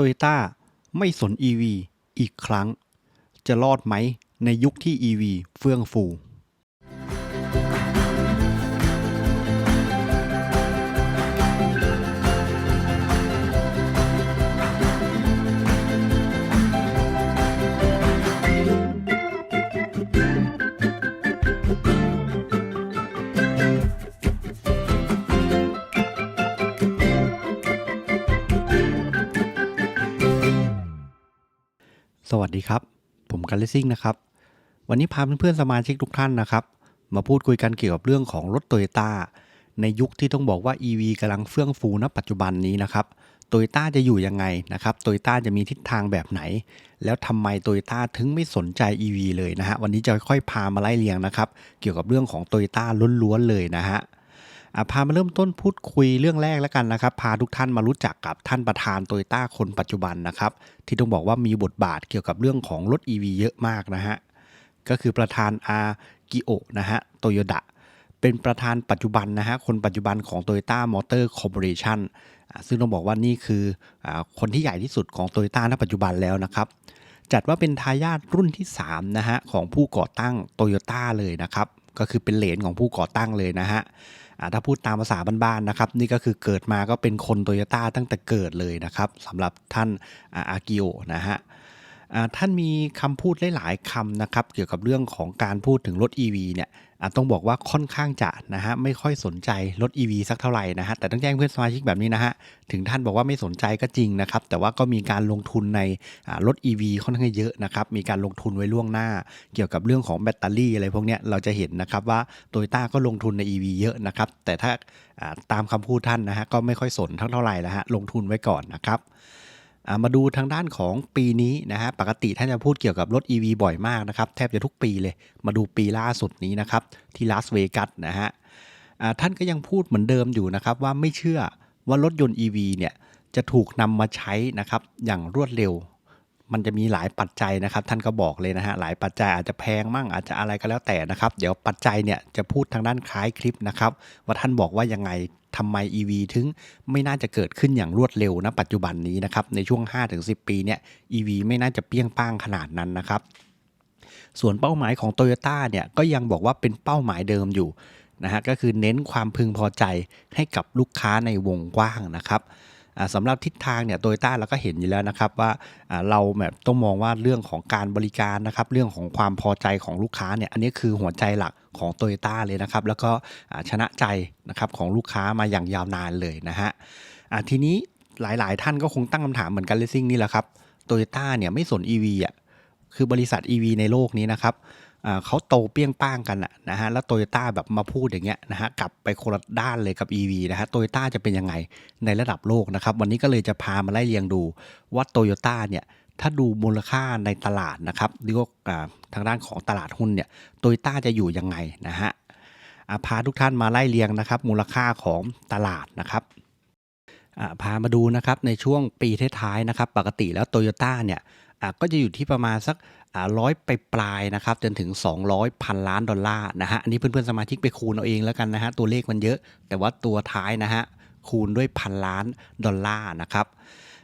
โตยต้าไม่สน EV อีกครั้ง จะรอดไหมในยุคที่ EV เฟื่องฟู สวัสดีครับ ผมกันเลซิ่งนะครับ วันนี้พาเพื่อนๆสมาชิกทุกท่านนะครับ มาพูดคุยกันเกี่ยวกับเรื่องของรถโตโยต้าในยุคที่ต้องบอกว่า EV กำลังเฟื่องฟูณปัจจุบันนี้นะครับโตโยต้าจะอยู่ยังไงนะครับโตโยต้าจะมีทิศทางแบบไหน แล้วทำไมโตโยต้าถึงไม่สนใจ EV เลยนะฮะวันนี้จะค่อยพามาไล่เรียงนะครับ เกี่ยวกับเรื่องของโตโยต้าล้วนๆเลยนะฮะ พามาเริ่มต้นพูดคุยเรื่องแรกแล้วกันนะครับ พาทุกท่านมารู้จักกับท่านประธานโตโยต้าคนปัจจุบันนะครับ ที่ต้องบอกว่ามีบทบาทเกี่ยวกับเรื่องของรถ EV เยอะมากนะฮะ ก็คือประธานอากิโอนะฮะโตโยดะเป็นประธานปัจจุบันนะฮะ คนปัจจุบันของ Toyota Motor Corporation อะซึ่งต้องบอกว่านี่คืออคนที่ใหญ่ที่สุดของ Toyota ณปัจจุบันแล้วนะครับ จัดว่าเป็นทายาทรุ่นที่3นะฮะของผู้ก่อตั้งโตโยต้าเลยนะครับ ก็คือเป็นเหลนของผู้ก่อตั้งเลยนะฮะ ถ้าพูดตามภาษาบ้านๆนะครับ นี่ก็คือเกิดมาก็เป็นคนโตโยต้าตั้งแต่เกิดเลยนะครับสำหรับท่านอากิโอนะฮะ ท่านมีคำพูดหลายๆคำนะครับเกี่ยวกับเรื่องของการพูดถึงรถ EV เนี่ยอ่าต้องบอกว่าค่อนข้างจะนะฮะไม่ค่อยสนใจรถ EV สักเท่าไหร่นะฮะแต่ต้องแจ้งเพื่อนสมาชิกแบบนี้นะฮะถึงท่านบอกว่าไม่สนใจก็จริงนะครับแต่ว่าก็มีการลงทุนในรถ EV ค่อนข้างเยอะนะครับมีการลงทุนไว้ล่วงหน้า เกี่ยวกับเรื่องของแบตเตอรี่อะไรพวกเนี้ยเราจะเห็นนะครับว่าโตโยต้าก็ลงทุนใน EV เยอะนะครับแต่ถ้าตามคำพูดท่านนะฮะก็ไม่ค่อยสนเท่าเท่าไหร่แล้วฮะลงทุนไว้ก่อนนะครับ มาดูทางด้านของปีนี้นะฮะปกติท่านจะพูดเกี่ยวกับรถ EV บ่อยมากนะครับ แทบจะทุกปีเลย มาดูปีล่าสุดนี้นะครับ ที่ลาสเวกัสนะฮะท่านก็ยังพูดเหมือนเดิมอยู่นะครับ ว่าไม่เชื่อว่ารถยนต์ EV เนี่ยจะถูกนำมาใช้นะครับอย่างรวดเร็ว มันจะมีหลายปัจจัยนะครับ ท่านก็บอกเลยนะฮะหลายปัจจัยอาจจะแพงมั่งอาจจะอะไรก็แล้วแต่นะครับ เดี๋ยวปัจจัยเนี่ยจะพูดทางด้านคล้ายคลิปนะครับ ว่าท่านบอกว่ายังไง ทำไม EV ถึงไม่น่าจะเกิดขึ้นอย่างรวดเร็วนะปัจจุบันนี้นะครับ ในช่วง 5-10 ปีเนี่ย EV ไม่น่าจะเปี้ยงป้างขนาดนั้นนะครับ ส่วนเป้าหมายของ Toyota เนี่ยก็ยังบอกว่าเป็นเป้าหมายเดิมอยู่นะฮะก็คือเน้นความพึงพอใจให้กับลูกค้าในวงกว้างนะครับสำหรับทิศทางเนี่ยโตโยต้าเราก็เห็นอยู่แล้วนะครับว่าอ่าเราแบบต้องมองว่าเรื่องของการบริการนะครับ เรื่องของความพอใจของลูกค้าเนี่ยอันนี้คือหัวใจหลัก ของโตโยต้าเลยนะครับ แล้วก็ชนะใจนะครับของลูกค้ามาอย่างยาวนานเลยนะฮะทีนี้หลายๆ ท่านก็คงตั้งคำถามเหมือนกันเลซิ่งนี่แหละครับโตโยต้าเนี่ยไม่สน EV อะคือบริษัท EV ในโลกนี้นะครับเขาโตเปี้ยงป้างกันะนะฮะ แล้วโตโยต้าแบบมาพูดอย่างเงี้ยนะฮะ กลับไปคนละด้านเลยกับ EV นะฮะ โตโยต้าจะเป็นยังไงในระดับโลกนะครับ วันนี้ก็เลยจะพามาไล่เรียงดูว่าโตโยต้าเนี่ย ถ้าดูมูลค่าในตลาดนะครับหรือว่าทางด้านของตลาดหุ้นเนี่ยโตโยต้าจะอยู่ยังไงนะฮะอาพาทุกท่านมาไล่เรียงนะครับ มูลค่าของตลาดนะครับอาพามาดูนะครับในช่วงปีท้ายๆนะครับ ปกติแล้วโตโยต้าเนี่ยก็จะอยู่ที่ประมาณสักร้อยไปปลายนะครับจนถึง 200พันล้านดอลลาร์นะฮะอันนี้เพื่อนๆสมาชิกไปคูณเอาเองแล้วกันนะฮะตัวเลขมันเยอะ แต่ว่าตัวท้ายนะฮะคูณด้วยพันล้านดอลลาร์นะครับ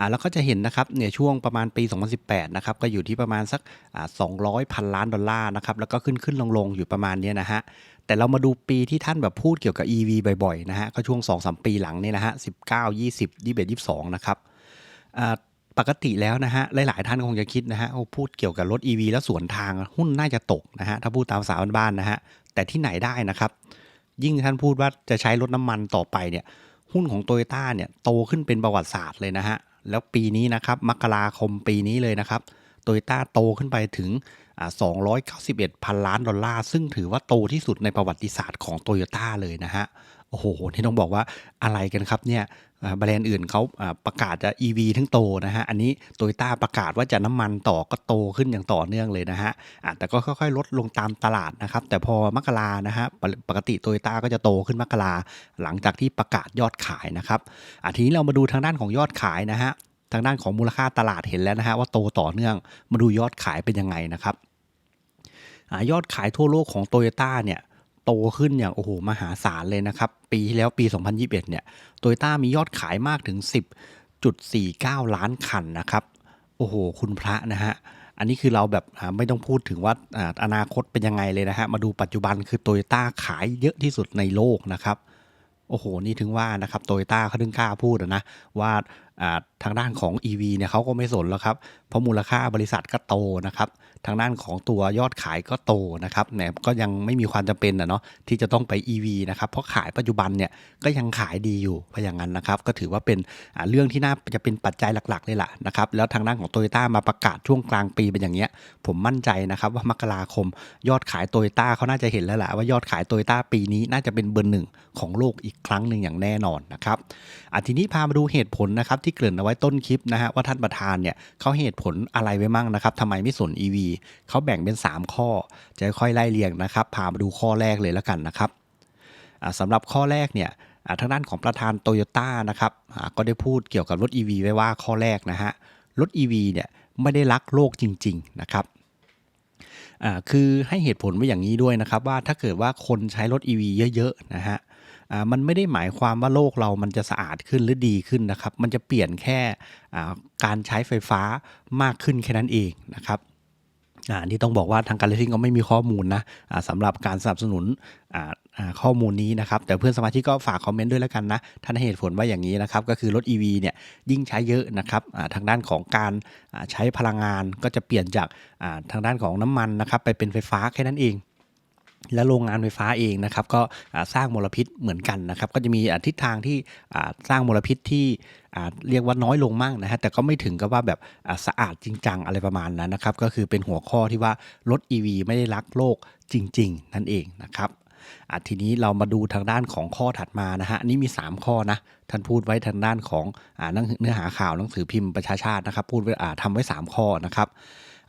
อ่าแล้วก็จะเห็นนะครับเนี่ยช่วงประมาณปี 2018 นะครับก็อยู่ที่ประมาณสักอ่า200พันล้านดอลลาร์นะครับแล้วก็ขึ้นขึ้นลงลงอยู่ประมาณนี้นะฮะแต่เรามาดูปีที่ท่านแบบพูดเกี่ยวกับ EV บ่อยๆนะฮะก็ช่วง 2-3 ปีหลังเนี่ยนะฮะ19 20 21 22 นะครับอ่าปกติแล้วนะฮะหลายๆท่านคงจะคิดนะฮะโอ้พูดเกี่ยวกับรถ EV แล้วสวนทางหุ้นน่าจะตกนะฮะถ้าพูดตามภาษาบ้านๆนะฮะแต่ที่ไหนได้นะครับ ยิ่งท่านพูดว่าจะใช้รถน้ำมันต่อไปเนี่ยหุ้นของโตโยต้าเนี่ยโตขึ้นเป็นประวัติศาสตร์เลยนะฮะ แล้วปีนี้นะครับมกราคมปีนี้เลยนะครับโตโยต้าโตขึ้นไปถึง 291 พันล้านดอลลาร์ ซึ่งถือว่าโตที่สุดในประวัติศาสตร์ของโตโยต้าเลยนะฮะ โอ้โหที่ต้องบอกว่าอะไรกันครับเนี่ยแบรนด์อื่นเขาประกาศจะ EV ทั้งโตนะฮะ อันนี้โตโยต้าประกาศว่าจะน้ำมันต่อก็โตขึ้นอย่างต่อเนื่องเลยนะฮะแต่ก็ค่อยๆ ลดลงตามตลาดนะครับ แต่พอมกรานะฮะปกติโตโยต้าก็จะโตขึ้นมกราหลังจากที่ประกาศยอดขายนะครับทีนี้เรามาดูทางด้านของยอดขายนะฮะทางด้านของมูลค่าตลาดเห็นแล้วนะฮะว่าโตต่อเนื่องมาดูยอดขายเป็นยังไงนะครับอยอดขายทั่วโลกของโตโยต้าเนี่ย โตขึ้นอย่างโอ้โหมหาศาลเลยนะครับ ปีที่แล้วปี 2021 เนี่ยโตโยต้ามียอดขายมากถึง2.49 ล้านคันนะครับ โอ้โห คุณพระนะฮะ อันนี้คือเราแบบไม่ต้องพูดถึงว่าอนาคตเป็นยังไงเลยนะฮะ มาดูปัจจุบันคือโตโยต้าขายเยอะที่สุดในโลกนะครับโอ้โห นี่ถึงว่านะครับโตโยต้าเขาถึงกล้าพูดนะว่า ทางด้านของ EV เนี่ยเขาก็ไม่สนแล้วครับ เพราะมูลค่าบริษัทก็โตนะครับ ทางด้านของตัวยอดขายก็โตนะครับเนี่ยก็ยังไม่มีความจำเป็นนะเนาะที่จะต้องไป EV นะครับ เพราะขายปัจจุบันเนี่ยก็ยังขายดีอยู่พะอย่างนั้นนะครับ ก็ถือว่าเป็นเรื่องที่น่าจะเป็นปัจจัยหลักๆเลยล่ะนะครับ แล้วทางด้านของโตโยต้ามาประกาศช่วงกลางปีเป็นอย่างเงี้ย ผมมั่นใจนะครับว่ามกราคมยอดขายโตโยต้าเขาน่าจะเห็นแล้วแหละว่ายอดขายโตโยต้าปีนี้น่าจะเป็นเบอร์หนึ่งของโลกอีกครั้งหนึ่งอย่างแน่นอนนะครับอะทีนี้พามาดูเหตุผลนะครับทเกริ่นเอาไว้ต้นคลิปนะฮะว่าท่านประธานเนี่ยเขาเหตุผลอะไรไว้มั่งนะครับทำไมไม่สน EV เขาแบ่งเป็น 3 ข้อ จะค่อยไล่เรียงนะครับพามาดูข้อแรกเลยแล้วกันนะครับสำหรับข้อแรกเนี่ยทางด้านของประธานโตโยต้านะครับก็ได้พูดเกี่ยวกับรถ EV ไว้ว่าข้อแรกนะฮะรถ EV เนี่ยไม่ได้รักโลกจริง ๆ นะครับคือให้เหตุผลไว้อย่างนี้ด้วยนะครับว่าถ้าเกิดว่าคนใช้รถ EV เยอะๆนะฮะ มันไม่ได้หมายความว่าโลกเรามันจะสะอาดขึ้นหรือดีขึ้นนะครับ มันจะเปลี่ยนแค่การใช้ไฟฟ้ามากขึ้นแค่นั้นเองนะครับอ่านี่ต้องบอกว่าทางการเลสซิ่งก็ไม่มีข้อมูลนะอ่าสำหรับการสนับสนุนข้อมูลนี้นะครับ แต่เพื่อนสมาชิกก็ฝากคอมเมนต์ด้วยแล้วกันนะท่านเหตุผลว่าอย่างนี้นะครับ ก็คือรถ EV เนี่ยยิ่งใช้เยอะนะครับทางด้านของการใช้พลังงานก็จะเปลี่ยนจากทางด้านของน้ำมันนะครับ ไปเป็นไฟฟ้าแค่นั้นเอง และโรงงานไฟฟ้าเองนะครับก็สร้างมลพิษเหมือนกันนะครับก็จะมีทิศทางที่สร้างมลพิษที่เรียกว่าน้อยลงมั่งนะฮะแต่ก็ไม่ถึงกับว่าแบบสะอาดจริงจังอะไรประมาณนั้นนะครับก็คือเป็นหัวข้อที่ว่ารถ EV ไม่ได้รักโลกจริง ๆ นั่นเองนะครับอะทีนี้เรามาดูทางด้านของข้อถัดมานะฮะนนี้มี 3 ข้อนะท่านพูดไว้ทางด้านของอเนื้อหาข่าวหนังสือพิมพ์ประชาชาตินะครับพูดไว้ทำไว้ 3 ข้อนะครับ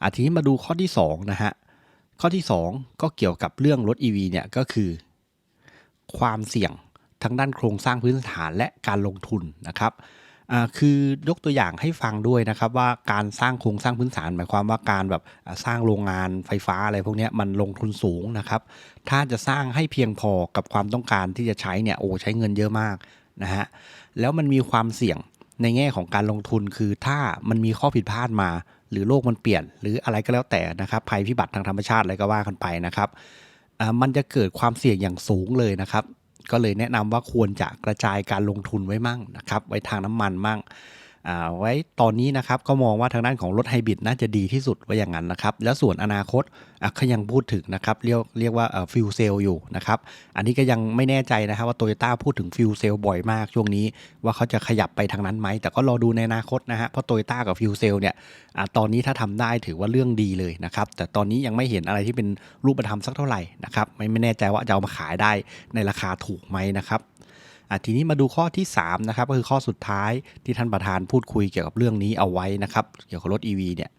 อะทีนี้มาดูข้อที่สองนะฮะ ข้อที่ 2 ก็เกี่ยวกับเรื่องรถ EV เนี่ยก็คือ ความเสี่ยงทั้งด้านโครงสร้างพื้นฐานและการลงทุนนะครับอ่าคือยกตัวอย่างให้ฟังด้วยนะครับว่าการสร้างโครงสร้างพื้นฐาน หมายความว่าการแบบสร้างโรงงานไฟฟ้าอะไรพวกนี้มันลงทุนสูงนะครับ ถ้าจะสร้างให้เพียงพอกับความต้องการที่จะใช้เนี่ยโอ้ใช้เงินเยอะมากนะฮะแล้วมันมีความเสี่ยงในแง่ของการลงทุนคือถ้ามันมีข้อผิดพลาดมา หรือโลกมันเปลี่ยน หรืออะไรก็แล้วแต่นะครับภัยพิบัติทางธรรมชาติอะไรก็ว่ากันไปนะครับอ่ามันจะเกิดความเสี่ยงอย่างสูงเลยนะครับ ก็เลยแนะนำว่าควรจะกระจายการลงทุนไว้มั่งนะครับ ไว้ทางน้ำมันมั่ง ไว้ตอนนี้นะครับก็มองว่าทางด้านของรถไฮบริดน่าจะดีที่สุดไว้อย่างนั้นนะครับ แล้วส่วนอนาคตอะเขายังพูดถึงนะครับเรียกเรียกว่าฟิวเซลอยู่นะครับ อันนี้ก็ยังไม่แน่ใจนะครับว่าโตโยต้าพูดถึงฟิวเซลบ่อยมากช่วงนี้ ว่าเขาจะขยับไปทางนั้นไหม แต่ก็รอดูในอนาคตนะฮะเพราะโตโยต้ากับฟิวเซลเนี่ยอตอนนี้ถ้าทำได้ถือว่าเรื่องดีเลยนะครับ แต่ตอนนี้ยังไม่เห็นอะไรที่เป็นรูปธรรมสักเท่าไหร่นะครับไม่ไม่แน่ใจว่าจะเอามาขายได้ในราคาถูกไหมนะครับ ทีนี้มาดูข้อที่3นะครับก็คือข้อสุดท้ายที่ท่านประธานพูดคุยเกี่ยวกับเรื่องนี้เอาไว้นะครับเกี่ยวกับรถ EV เนี่ย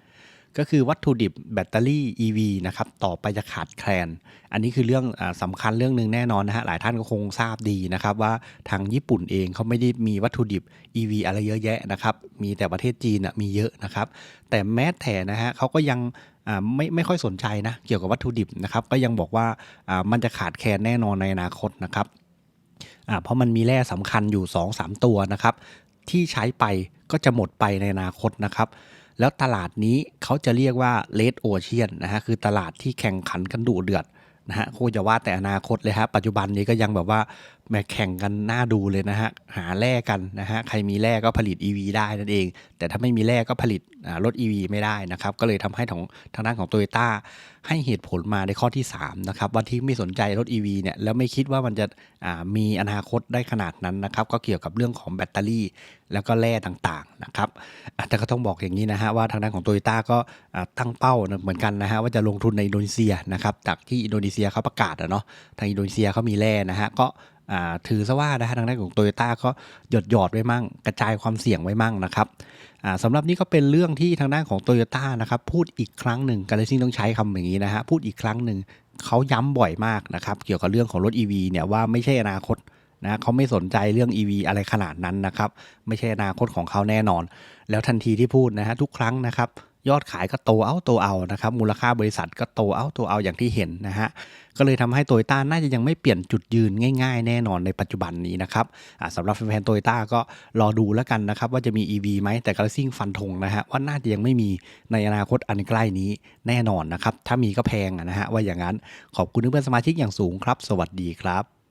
ก็คือวัตถุดิบแบตเตอรี่ EV นะครับต่อไปจะขาดแคลน อันนี้คือเรื่องอาสำคัญเรื่องหนึ่งแน่นอนนะฮะหลายท่านก็คงทราบดีนะครับว่าทางญี่ปุ่นเองเขาไม่ได้มีวัตถุดิบ EV อะไรเยอะแยะนะครับมีแต่ประเทศจีนมีเยอะนะครับแต่แม้แต่นะฮะเขาก็ยังไม่ไม่ค่อยสนใจนะเกี่ยวกับวัตถุดิบนะครับก็ยังบอกว่ามันจะขาดแคลนแน่นอนในอนาคตนะครับ อ่าเพราะมันมีแร่สำคัญอยู่ 2-3 ตัวนะครับที่ใช้ไปก็จะหมดไปในอนาคตนะครับ แล้วตลาดนี้เขาจะเรียกว่าเลดโอเชียนนะฮะคือตลาดที่แข่งขันกันดุเดือดนะฮะโคงจะว่าแต่อนาคตเลยฮะปัจจุบันนี้ก็ยังแบบว่าแมแข่งกันหน้าดูเลยนะฮะ หาแร่กันนะฮะ ใครมีแร่ก็ผลิต EV ได้นั่นเอง แต่ถ้าไม่มีแร่ก็ผลิตรถ EV ไม่ได้นะครับ ก็เลยทำให้ของทางด้านของ Toyota ให้เหตุผลมาในข้อที่3นะครับว่าที่ไม่สนใจรถ EV เนี่ยแล้วไม่คิดว่ามันจะมีอนาคตได้ขนาดนั้นนะครับ ก็เกี่ยวกับเรื่องของแบตเตอรี่ แล้วก็แร่ต่างๆนะครับแต่ก็ต้องบอกอย่างนี้นะฮะว่าทางด้านของโตโยต้าก็ตั้งเป้าเหมือนกันนะฮะว่าจะลงทุนในอินโดนีเซียนะครับจากที่อินโดนีเซียเขาประกาศอะเนาะทางอินโดนีเซียเขามีแร่นะฮะก็ ถือซะว่านะฮะทางด้านของโตโยต้าก็หยดหยอดไว้มั่ง กระจายความเสี่ยงไว้มั่งนะครับสำหรับนี้ก็เป็นเรื่องที่ทางด้านของโตโยต้านะครับพูดอีกครั้งหนึ่งการเลซิ่งต้องใช้คำอย่างนี้นะฮะพูดอีกครั้งหนึ่งเขาย้ำบ่อยมากนะครับเกี่ยวกับเรื่องของรถ EV เนี่ยว่าไม่ใช่อนาคตนะเขาไม่สนใจเรื่อง EV อะไรขนาดนั้นนะครับ ไม่ใช่อนาคตของเขาแน่นอน แล้วทันทีที่พูดนะฮะทุกครั้งนะครับ ยอดขายก็โตเอาโตเอานะครับ มูลค่าบริษัทก็โตเอาโตเอาอย่างที่เห็นนะฮะ ก็เลยทำให้โตโยต้าน่าจะยังไม่เปลี่ยนจุดยืนง่ายๆ แน่นอนในปัจจุบันนี้นะครับสำหรับแฟนๆโตโยต้าก็รอดูแล้วกันนะครับ ว่าจะมี EV ไหมแต่กาลซิ่งฟันธงนะฮะว่าน่าจะยังไม่มีในอนาคตอันใกล้นี้แน่นอนนะครับ ถ้ามีก็แพงนะฮะว่าอย่างนั้นขอบคุณเพื่อนสมาชิกอย่างสูงครับ สวัสดีครับ